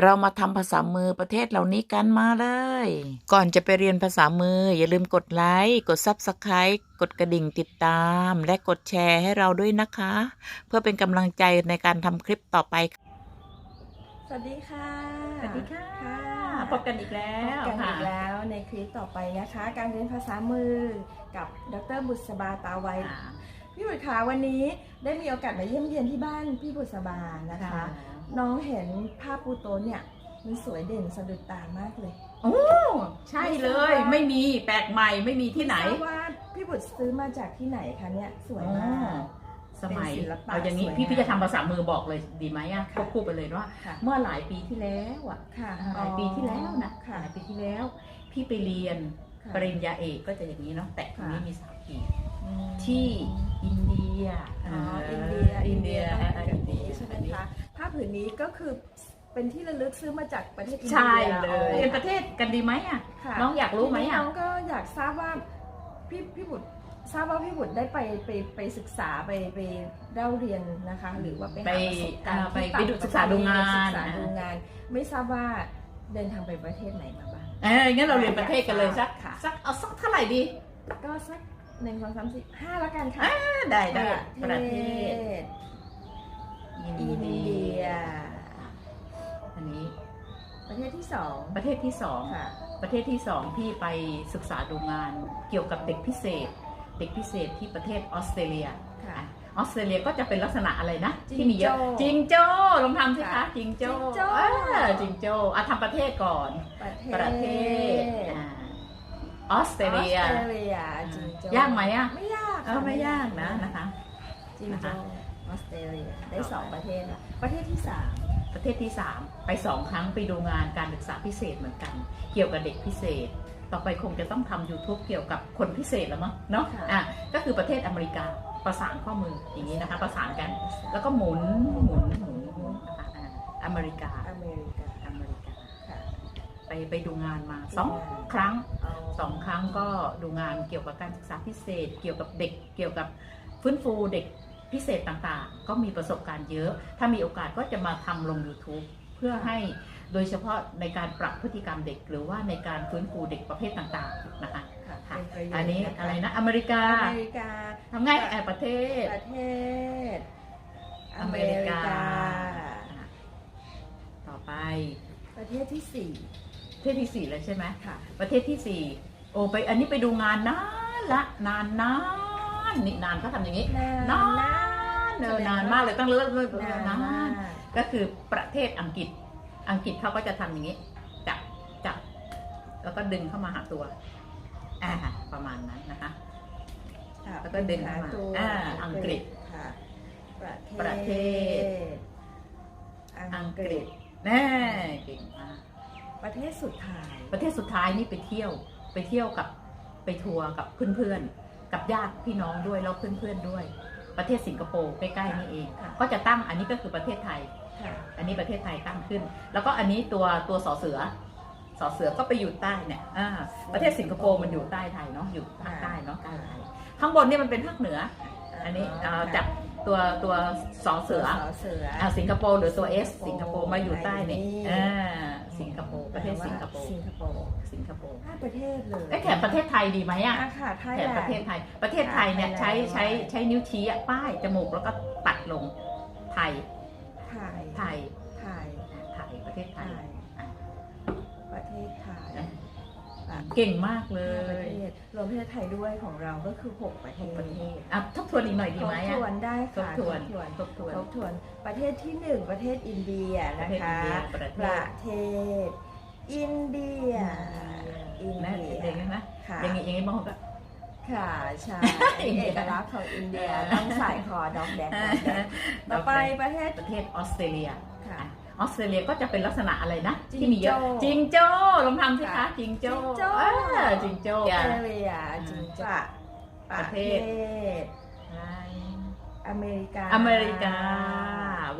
เรามาทำภาษามือประเทศเหล่านี้กันมาเลย ก่อนจะไปเรียนภาษามือ อย่าลืมกดไลค์ กด Subscribe กดกระดิ่งติดตาม และกดแชร์ให้เราด้วยนะคะ เพื่อเป็นกำลังใจในการทำคลิปต่อไป สวัสดีค่ะ สวัสดีค่ะค่ะพบกันอีกแล้วพบกันค่ะอีกแล้วในคลิปต่อไปนะคะ การเรียนภาษามือกับดรบุษบาตาไวค่ะพี่บุตรคะวันนี้ได้มีโอกาสมาเยี่ยมเยียนที่บ้านพี่บุษบานะคะ น้องเห็นภาพปูโตนเนี่ย มันสวยเด่นสะดุดตามากเลย โอ้ใช่เลยไม่มีแปลกใหม่ไม่มีที่ไหนทราบว่าพี่บุตรซื้อมาจากที่ไหนคะเนี่ยสวยมาก สมัยเป็นศิลปะเอาอย่างนี้สวยงามพี่พี่จะทำภาษามือบอกเลยดีไหมอะค่ะควบคู่ไปเลยว่า ค่ะเมื่อหลายปีที่แล้วอะค่ะหลายปีที่แล้วนะค่ะ หลายปีที่แล้ว พี่ไปเรียนค่ะปริญญาเอกก็จะอย่างนี้เนาะแต่ตรงนี้ค่ะมีสามปีอืมที่อินเดีย อ๋ออินเดียอินเดียต้องเป็นอิแบบนเดีนี้ยใช่ไหมคะ ผ้าผืนนี้ก็คือเป็นที่ระลึกซื้อมาจากประเทศอินเดียใช่เลยอ๋อเป็นประเทศกันดีไหมอะค่ะน้องอยากรู้ไหมทีนี้อะน้องก็อยากทราบว่าพี่พี่บุตรทราบว่าพี่บุตรได้ไปไปไปศึกษาไปไปเล่าเรียนนะคะ หรือว่าไปไปหาประสบการณ์อ่าไปที่ต่งไปดูศึกษาดูงานศึกษาดูงาน ไม่ทราบว่าเดินทางไปประเทศไหนมาบ้างเอองั้นเราเรียนประเทศกันเลยสักค่ะสักเอาสักเท่าไหร่ดี ก็สักหนึ่งสองสามสี่ห้าแล้วกันค่ะได้ได้ปประระเทเทศศ อินอินเดีเดียยอันนี้ประเทศที่สองประเทศที่สองค่ะ ประเทศที่สองพี่ไปศึกษาดูงานเกี่ยวกับเด็กพิเศษ เด็กพิเศษที่ประเทศออสเตรเลียค่ะอะออสเตรเลียก็จะเป็นลักษณะอะไรนะจิงที่มีเยอะโจ้จิงโจ้ลองทำสิคะค่ะจิงโจ้จิงโจ้เออจิงโจ้อะทำประเทศก่อน ประเทศประเทศอ่าออสเตรเลียออสเตรเลียจิงโจ้ยากไหมอะไม่ยากเออไม่ยากนะนะคะจิงโจ้นะคะ ออสเตรเลียได้ต่อไปสองประเทศละประเทศที่สามประเทศที่ 3 ไปสองครั้งไปดูงานการศึกษาพิเศษเหมือนกัน เกี่ยวกับเด็กพิเศษ ต่อไปคงจะต้องทำ YouTube เกี่ยวกับคนพิเศษแล้วมั้งเนาะอะก็คือประเทศอเมริกาประสานข้อมืออย่างนี้นะคะ ประสานกัน แล้วก็หมุนหมุนหมุนหมุนนะคะอะอเมริกาอเมริกาอเมริกาค่ะไปไปดูงานมาสองครั้งสองครั้งก็ดูงานเกี่ยวกับการศึกษาพิเศษ เกี่ยวกับเด็กเกี่ยวกับฟื้นฟูเด็ก พิเศษต่างๆ ก็มีประสบการณ์เยอะ ถ้ามีโอกาสก็จะมาทำลง YouTube เพื่อให้โดยเฉพาะในการปรับพฤติกรรมเด็ก หรือว่าในการฟื้นฟูเด็กประเภทต่างๆนะคะค่ะค่ะเป็นประโยชน์อันนี้คอะไรนะ อเมริกาอเมริกาทำไงแอบประเทศ ประเทศ อเมริกา ต่อไปประเทศที่สี่ประเทศที่สี่แล้วใช่ไหม ค่ะ ประเทศที่สี่โอ้ไปอันนี้ไปดูงานนานละนานนานนี่นานเขาทำอย่างนี้นานเนอนานมากเลยต้องเลิกเลิกนานนามากนก็คือประเทศอังกฤษ อังกฤษเขาก็จะทำอย่างนี้ จับจับแล้วก็ดึงเข้ามาหาตัวอ่าประมาณนั้นนะคะค่ะแล้วก็ดึงเข้ามาหตัวอ่าอังกฤษค่ะประประเทศ อังกฤษแน่เก่งมากประเทศสุดท้าย ประเทศสุดท้ายนี่ไปเที่ยว ไปเที่ยวกับไปทัวร์กับเพื่อนๆ กับญาติพี่น้องด้วยแล้วเพื่อนๆด้วย ประเทศสิงคโปร์ใกล้ๆนี่เองค่ะก็จะตั้งอันนี้ก็คือประเทศไทยค่ะอันนี้ประเทศไทยตั้งขึ้น แล้วก็อันนี้ตัวตัวสอเสือสอเสือก็ไปอยู่ใต้เนี่ยอ่าประเทศสิงคโปร์มันอยู่ใต้ไทยเนาะอยู่ภาคใต้เนาะใต้ไทยข้างบนนี่มันเป็นภาคเหนือ อันนี้เอาจับตัวตัวสอเสือสอเสืออ่าสิงคโปร์หรือตัวเอสสิงคโปร์มาอยู่ใต้เนี่ยอ่า สิงคโปร์ประเทศสิงคโปร์สิงคโปร์สิงคโปร์ห้าประเทศเลยไอ้แถบประเทศไทยดีไหมอะอะค่ะไทยแถบแลประเทนศด์ไทย ประเทศไทยเนี่ยใช้ใช้ใช้นิ้วชี้อะป้ายจมูกแล้วก็ตัดลงไทยไทยไทยไทยไทย ประเทศไทไทยยอะประเทศไทยอะอะ เก่งมากเลห้าประย เทศรวมประเทศไทยด้วยของเราก็คือหกประเทศประเทศอะทบทวนอีกหน่อยดีไหมทบทอะ วนได้ทบค่ะทวนทบทวนทบทวน ทบทวน ประเทศที่หนึ่งประเทศอินเดียประนะเทศอิคะ นเดียประเทปศระเทศ อินเดีย อินนะเดียอย่างนี้นะค่ะ อย่างนี้อย่างนี้บางคนก็ ค่ะใช่อินเดีเอย กลักษณ์ของอินเดียเออต้องใส่คอดอกแดกดอกแดกต่อไปประเทศประเทศออสเตรเลียค่ะ อะ ออสเตรเลียก็จะเป็นลักษณะอะไรนะจิงที่มีเยอะโจ้จิงโจ้ลองทำสิคะค่ะจิงโจ้จิงโจ้เออจิงโจ้ออสเตรเลียจิงจ้ะปประระเทเทศใช่อเมริกา อเมริกา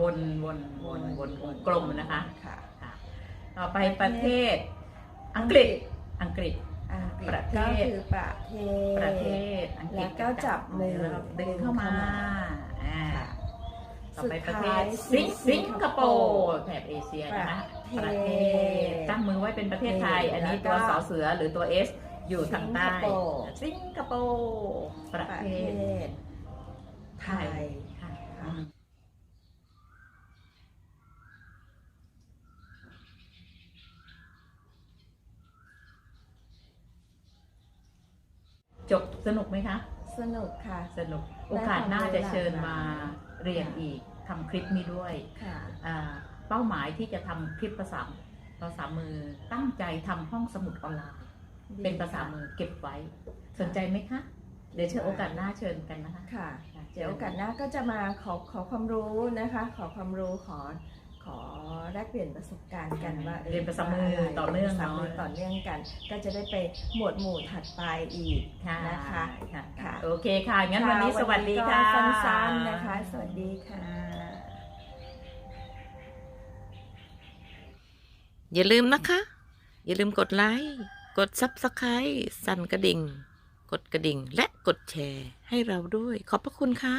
วนวนวนวนวงกลมนะคะค่ะค่ะ ต่อไปประเทศ อังกฤษ อังกฤษอังกฤษประเทก็ศคือประเทศประเทศอังกฤษแล้วก็จับมือแล้วดึงเข้ามาดึงเข้ามาอ่าค่ะ ต่อไปประสุดเทท้าศยสิงสิสิงงคคโปโปร์ร์แถบเอเชียนะคะปประระเทเทศ ศตั้งมือไว้เป็นประเทศไทย อันนี้ตัวแล้วก็สอเสือหรือตัวเอสอยู่ทางใต้สิงคโปร์ สิงคโปร์ประประเทเทศศไทยค่ะค่ะจบสนุกไหมคะ สนุกค่ะ สนุก โอกาสหน้าจะเชิญมาเรียนอีกทำคลิปนี้ด้วยค่ะอ่าเป้าหมายที่จะทำคลิปภาษาภาษามือตั้งใจทำห้องสมุดออนไลน์เป็นภาษามือเก็บไว้ สนใจไหมคะ เดี๋ยวเชิญโอกาสหน้าเชิญกันนะคะค่ะเดี๋ยวโอกาสหน้าก็จะมาขอขอความรู้นะคะ ขอความรู้ขอ ขอแลกเปลี่ยนประสบการณ์กันว่าเรียนภาษามือต่อเนื่องภาษามือเนาะต่อเนื่องกัน ก็จะได้ไปหมวดหมู่ถัดไปอีกค่ะนะคะค่ะค่ะโอเคค่ะงั้นวันนี้สวัสดีค่ะก็สั้นๆนะคะ สวัสดีค่ะอย่าลืมนะคะ อย่าลืมกดไลค์กด Subscribe สั่นกระดิ่ง กดกระดิ่ง และกดแชร์ให้เราด้วย ขอบพระคุณค่ะ